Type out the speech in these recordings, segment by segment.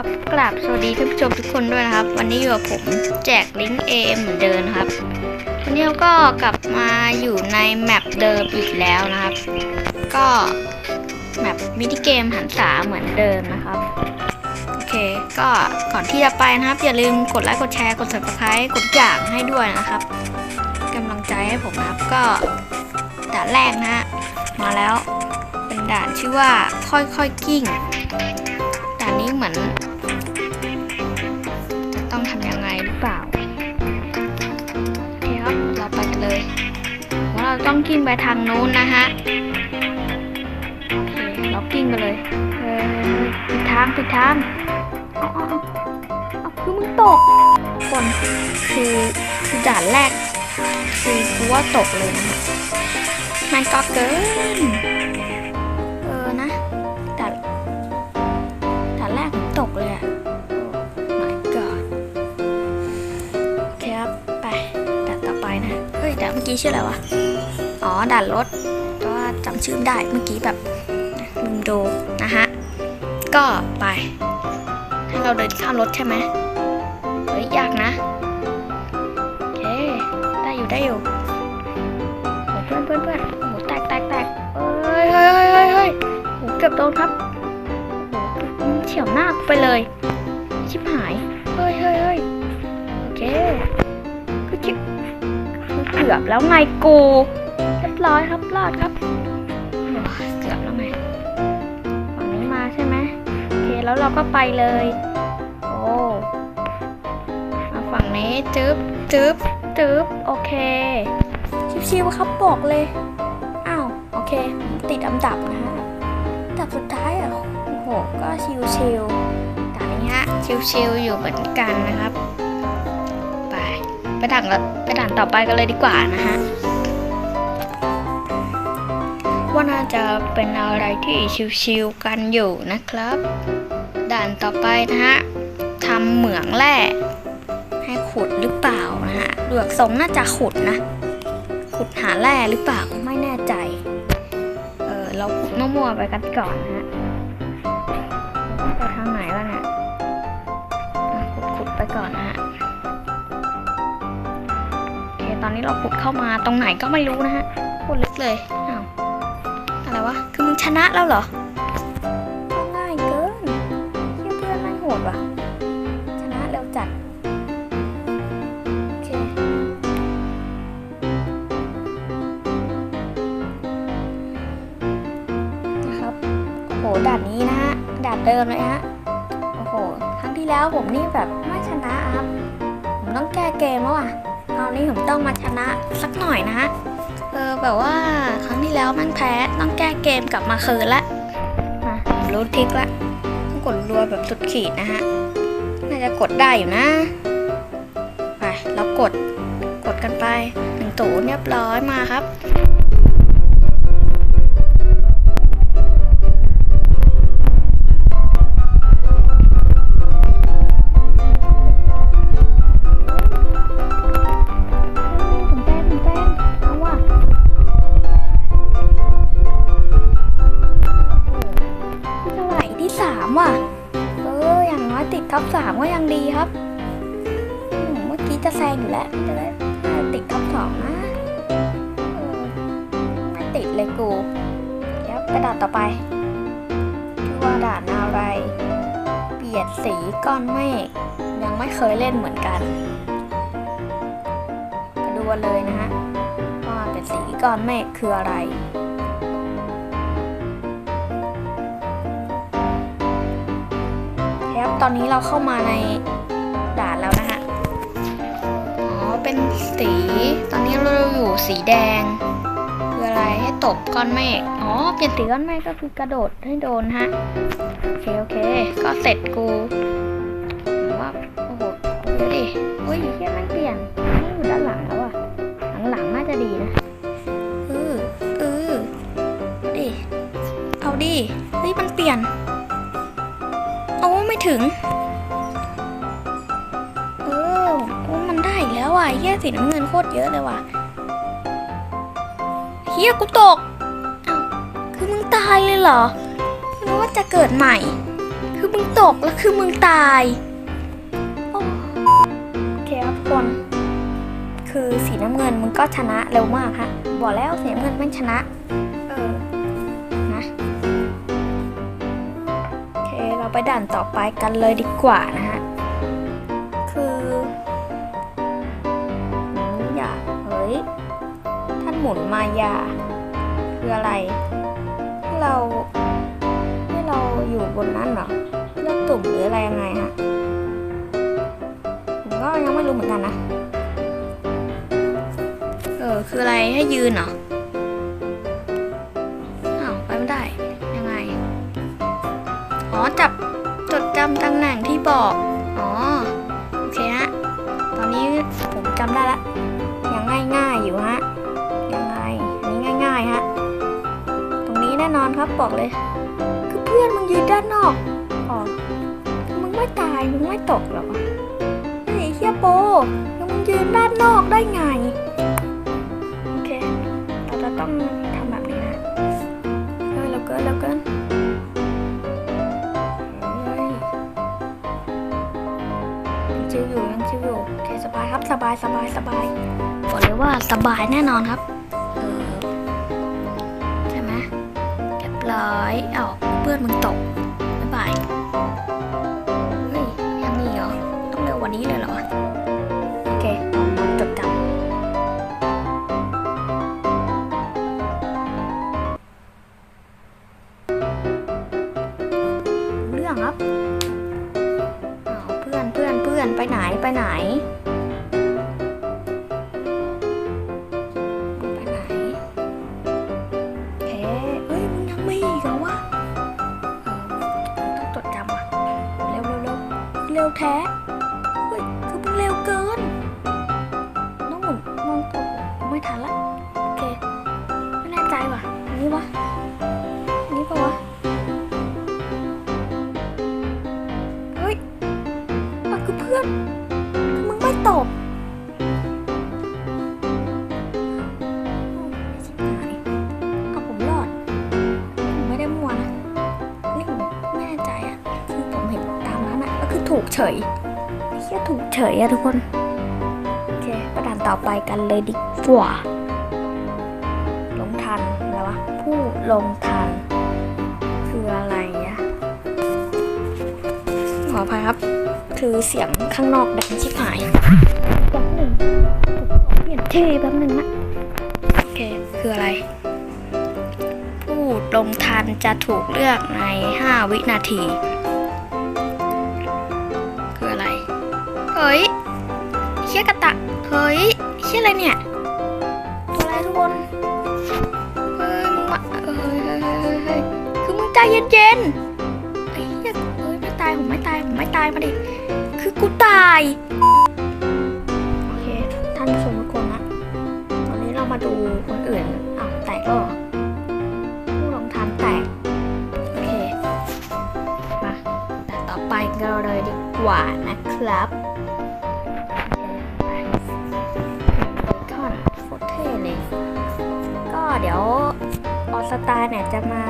ครับกราบสวัสดีท่านผู้ชมทุกคนด้วยนะครับ วันนี้อยู่กับผมแจกลิงก์เอเหมือนเดิมครับ วันนี้เราก็กลับมาอยู่ในแมปเดิมอีกแล้วนะครับ ก็แมปมินิเกมหันษาเหมือนเดิมนะครับโอเค ก็ก่อนที่จะไปนะครับ อย่าลืมกดไลค์กดแชร์กด subscribe กดอย่างให้ด้วยนะครับกำลังใจให้ผมนะครับก็ด่านแรกนะฮะมาแล้วเป็นด่านชื่อว่าค่อยๆกิ้ง ด่านนี้เหมือน ต้องทำยังไงหรือเปล่าโอเคครับเราไปกันเลยว่าเราต้องกิ้งไปทางนู้นนะฮะโอเคเรากิ้งกันเลยเออผิดทางผิดทางอาเอาเอาเอาคือมึงตกคนคือคือด่านแรกคือกูว่าตกเลยนะมันก็เกิน กี้ชื่ออะไรวะ อ๋อด่านรถแต่ว่าจำชื่อได้เมื่อกี้แบบลืมดูนะฮะ ก็ไป ให้เราเดินข้ามรถใช่ไหมเฮ้ยยากนะโอเคได้อยู่ได้อยู่โอ้เพื่อนเพื่อนเพื่อนโอ้โหแตกแตกแตกเฮ้ยเฮ้ยเฮ้ยเฮ้ยโอ้โหเกือบโดนครับโอ้โหเฉียวหน้าไปเลย ชิบหาย เฮ้ยเฮ้ยเฮ้ยโอเคคือจิคือเกือบแล้วไงกูเรียบร้อยครับรอดครับเกือบแล้วไงฝั่งนี้มาใช่ไหมโอเคแล้วเราก็ไปเลย โอ้มาฝั่งนี้จึ๊บจึ๊บจึ๊บโอเคชิวๆครับบอกเลยอ้าวโอเค ติดอันดับนะฮะอันดับสุดท้ายอะโอ้โหก็ชิวๆด่านนี้ฮะชิวๆอยู่เหมือนกันนะครับ ไปด่านไปด่านต่อไปกันเลยดีกว่านะฮะว่าน่าจะเป็นอะไรที่ชิวๆกันอยู่นะครับ ด่านต่อไปนะฮะทำเหมืองแร่ให้ขุดหรือเปล่านะฮะดูแบบทรงน่าจะขุดนะ ขุดหาแร่หรือเปล่าไม่แน่ใจ เออเราขุดมั่วๆไปกันก่อนนะฮะไปทางไหนล่ะเนี่ยอะขุดขุดไปก่อนนะฮะ ตอนนี้เราขุดเข้ามาตรงไหนก็ไม่รู้นะฮะโคตรลึกเลยอ้าวอะไรวะ คือมึงชนะแล้วเหรอ ง่ายเกินเชื่อเพื่อนไม่งโหดว่ะ ชนะเร็วจัด โอเค นะครับ โอ้โหด่านนี้นะฮะด่านเดิมเลยฮะ โอ้โห ครั้งที่แล้วผมนี่แบบไม่ชนะครับ ผมต้องแก้เกมแล้วอะ รอบนี้ผมต้องมาชนะสักหน่อยนะฮะ เออแบบว่าครั้งที่แล้วมันแพ้ต้องแก้เกมกลับมาคืนละมาผมรู้ทริกละต้องกดรัวแบบสุดขีดนะฮะ น่าจะกดได้อยู่นะ ไปเรากด กดกันไปหนึ่งตูเรียบร้อยมาครับ ติดท็อปสองนะไม่ติดเลยกูเดี๋ยวไปด่านต่อไปชื่อว่าด่านอะไรเปลี่ยนสีก้อนเมฆยังไม่เคยเล่นเหมือนกันไปดูกันเลยนะฮะว่าเป็นสีก้อนเมฆคืออะไรครับตอนนี้เราเข้ามาในด่านแล้วนะฮะ เป็นสี ตอนนี้เราอยู่สีแดงคืออะไรให้ตบก้อนเมฆอ๋อเปลี่ยนสีก้อนเมฆก็คือกระโดดให้โดนฮะโอเคโอเค ก็เสร็จกูว่าโอ้โหดูดิเฮ้ยเฮียมันเปลี่ยนนี่อยู่ด้านหลังแล้วอะหลังๆน่าจะดีนะเออเออดิเอาดิเฮ้ยมันเปลี่ยนโอ้ไม่ถึง ว่ะเฮียสีน้ำเงินโคตรเยอะเลยว่ะเฮียกูตกเอ้าคือมึงตายเลยเหรอไม่รู้ว่าจะเกิดใหม่ คือมึงตกแล้วคือมึงตายโอเคครับทุกคน คือสีน้ำเงินมึงก็ชนะเร็วมากฮะบอกแล้วสีน้ำเงินแม่งชนะเออนะโอเคเราไปด่านต่อไปกันเลยดีกว่านะฮะ หมุนมายา คืออะไร ให้เรา ให้เราอยู่บนนั้นเหรอเลือกตุ่มหรืออะไรยังไงฮะผมก็ยังไม่รู้เหมือนกันนะ เออ คืออะไรให้ยืนเหรออ้าวไปไม่ได้ ยังไง อ๋อ จับจดจำตำแหน่งที่บอก อ๋อ โอเคฮะ ตอนนี้ผมจำได้แล้ว ครับบอกเลย คือเพื่อนมึงยืนด้านนอกอ๋อมึงไม่ตายมึงไม่ตกหรอวะไอ้เฮียโปแล้วมึงยืนด้านนอกได้ไงโอเคเราจะต้องทำแบบนี้นะเฮ้ยเราเกินเราเกินเฮ้ยยังชิวอยู่ยังชิวอยู่โอเคสบายครับสบายสบายสบายบอกเลยว่าสบายแน่นอนครับ ร้อยเอ้าเพื่อนมึงตกบ๊ายบาย แท้เฮ้ยคือมึงเร็วเกิน น้องหมุนมองตกไม่ทันละโอเค ไม่แน่ใจว่ะนี้วะนนี้ปะวะเฮ้ยมันคือเพื่อน ยไอ้เหี้ยถูกเฉยอะทุกคนโอเคประดานต่อไปกันเลยดีกว่า ลงทันอะไรวะผู้ลงทัน คืออะไรอะขออภัยครับ คือเสียงข้างนอกดังชิบหายแป๊บหนึ่งผมขอเปลี่ยนเทแป๊บหนึ่งนะโอเคคืออะไร ผู้ลงทันจะถูกเลือกใน 5 วินาที เฮ้ยเชี่ยกระตะ เฮ้ยเชี่ยอะไรเนี่ย ตัวอะไรทุกคน เฮ้ยมึงมาเฮ้ยเฮ้ยเฮ้ยเฮ้ยเฮ้ยคือมึงใจเย็นๆไอ้เหี้ยเอ้ยไม่ตายผมไม่ตายผมไม่ตายมาดิ คือกูตาย โอเคท่านผู้ชมทุกคนนะตอนนี้เรามาดูคนอื่นอ้าวแตกแล้วเหรอผู้ลงทานแตก โอเค มาแต่ต่อไปเราเลยดีกว่านะครับ ออสตาเนี่ยจะมา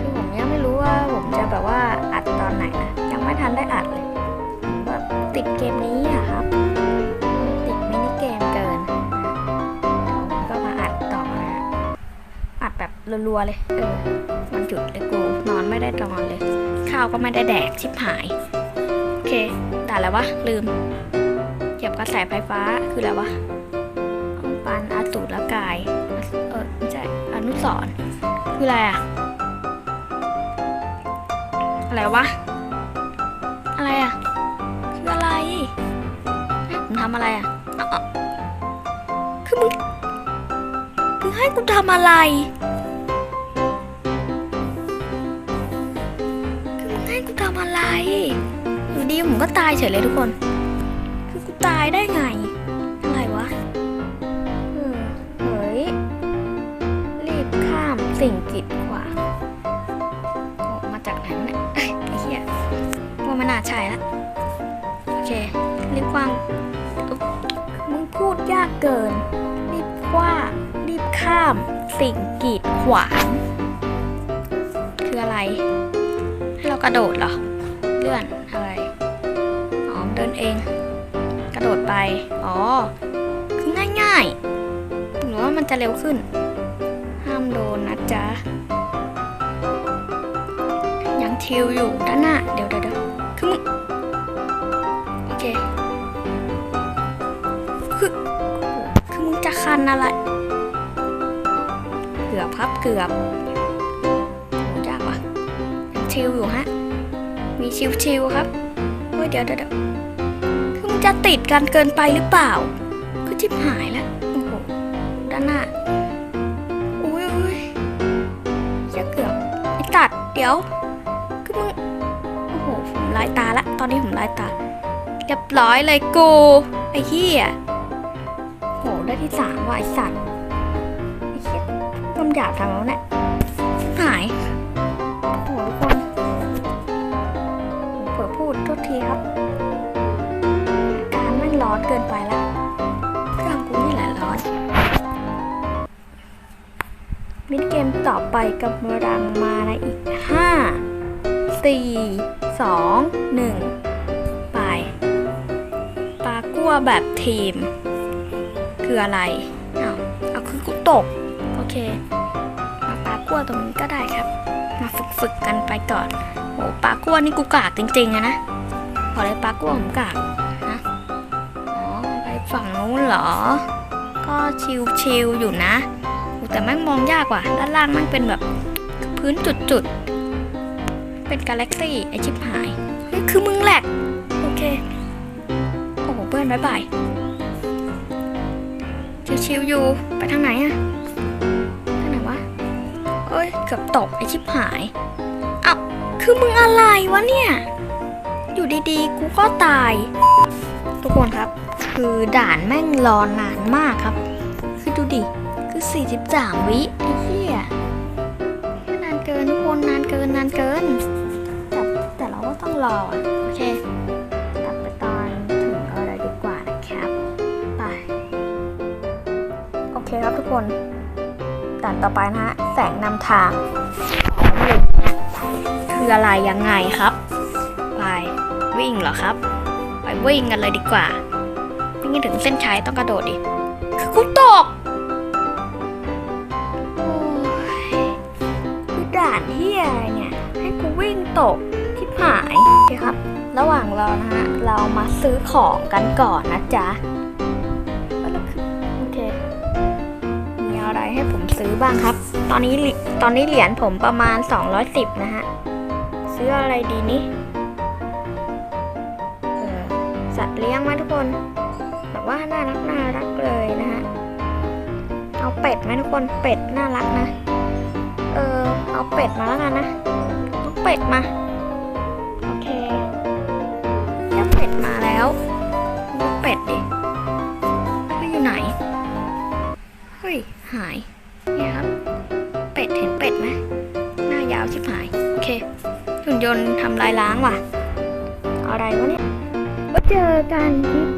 คือผมยังไม่รู้ว่าผมจะแบบว่าอัดตอนไหนนะยังไม่ทันได้อัดเลยแบบติดเกมนี้อะครับ ติดมินิเกมเกินก็มาอัดต่อนะอัดแบบรัวๆเลยเออมันหยุดเลยกูนอนไม่ได้นอนเลย ข้าวก็ไม่ได้แดกชิบหายโอเคด่าแล้ววะลืมเก็บกระแสไฟฟ้าคืออะไรวะห้องปันอะ ช่อนุสรณ์คืออะไรอะอะไรวะ อะไรอะคืออะไรผมทำอะไรอะอ๋ออ๋อคือมึงคือให้กูทำอะไรคือมึงให้กูทำอะไรอยู่ดีผมก็ตายเฉยเลยทุกคน คือกูตายได้ไง สิ่งกีดขวางออกมาจากไหนเนี่ยไอ้เหี้ยว่าม่น่าใช่ละโอเครีบวางมึงพูดยากเกิน รีบกว้างรีบข้าม สิ่งกีดขวาง คืออะไร ให้เรากระโดดเหรอ เลื่อนอะไรอ๋อเดินเอง กระโดดไป อ๋อ คือง่ายๆหรือว่ามันจะเร็วขึ้น จ๊ะ ยังทิวอยู่ด้านหน้า เดี๋ยวเดี๋ยวคือมึงโอเค คือ คือมึงจะคันอะไร เกือบครับเกือบโหยากวะยังชิวอยู่ฮะ มีชิวๆครับเฮ้ยเดี๋ยวเดี๋ยวคือมันจะติดกันเกินไปหรือเปล่าคือชิบหายแล้ว ตัด เดี๋ยวคือมึงโอ้โหผมลายตาละ ตอนนี้ผมลายตา เรียบร้อยเลยกู ไอ้เหี้ยโหได้ที่สามว่ะไอ้สัตว์ไอ้เหี้ยคำหยาบทางแล้วเนี่ยหายโอ้โหทุกคนผมเผลอพูดโทษทีครับอาการแม่งร้อนเกินไปแล้ว มิดเกมต่อไปกำลังมาในอีก 5 4 2 1 ไป ปลากั้วแบบทีม คืออะไรเอาเอาคือกูตก โอเค มาปลากั้วตรงนี้ก็ได้ครับ มาฝึกฝึกกันไปก่อนโอ้ปลากั้วนี่กูกากจริงๆนะขอเลยปลากั้วผมกากนะอ๋อไปฝั่งนู้นเหรอ ก็ชิวๆอยู่นะ แต่แม่งมองยากว่ะด้านล่างแม่งเป็นแบบพื้นจุดๆ เป็นกาแล็กซี่ไอชิบหายเฮ้ยคือมึงแหลกโอเค โอ้โหเพื่อนบายบายชิวๆอยู่ไปทางไหนอะทางไหนวะเอ้ยเกือบตกไอชิบหายเอ้าคือมึงอะไรวะเนี่ย อยู่ดีๆ กูก็ตาย ทุกคนครับ คือด่านแม่งรอนานมากครับ คือดูดิ คือ43วิไอ้เหี้ยนานเกินทุกคนนานเกินนานเกิน แต่แต่เราก็ต้องรออะโอเคตัดไปตอนถึงอะไรดีกว่านะครับไปโอเคครับทุกคนด่านต่อไปนะฮะแสงนำทางคืออะไรยังไงครับไปวิ่งเหรอครับ ไปวิ่งกันเลยดีกว่าวิ่งถึงเส้นชัยต้องกระโดดดิคือกูตก ด่านที่อะไรเนี่ย ให้กูวิ่งตกที่หายโอเคครับ ระหว่างรอนะฮะ เรามาซื้อของกันก่อนนะจ๊ะโอเค มีอะไรให้ผมซื้อบ้างครับ ตอนนี้ตอนนี้เหรียญผมประมาณ 210 นะฮะ ซื้ออะไรดีนี่สัตว์เลี้ยงไหมทุกคนแบบว่าน่ารักน่ารักเลยนะฮะ เอาเป็ดไหมทุกคนเป็ดน่ารักนะ เป็ดมาแล้วกันนะเอาเป็ดมา โอเคเจ้าเป็ดมาแล้วดูเป็ดดิไม่อยู่ไหน เฮ้ย หายเนี่ยครับ เป็ดเห็นเป็ดไหมหน้ายาวชิบหาย โอเคหุ่นยนต์ทำลายล้างว่ะ อะไรวะเนี่ยไว้เจอกันค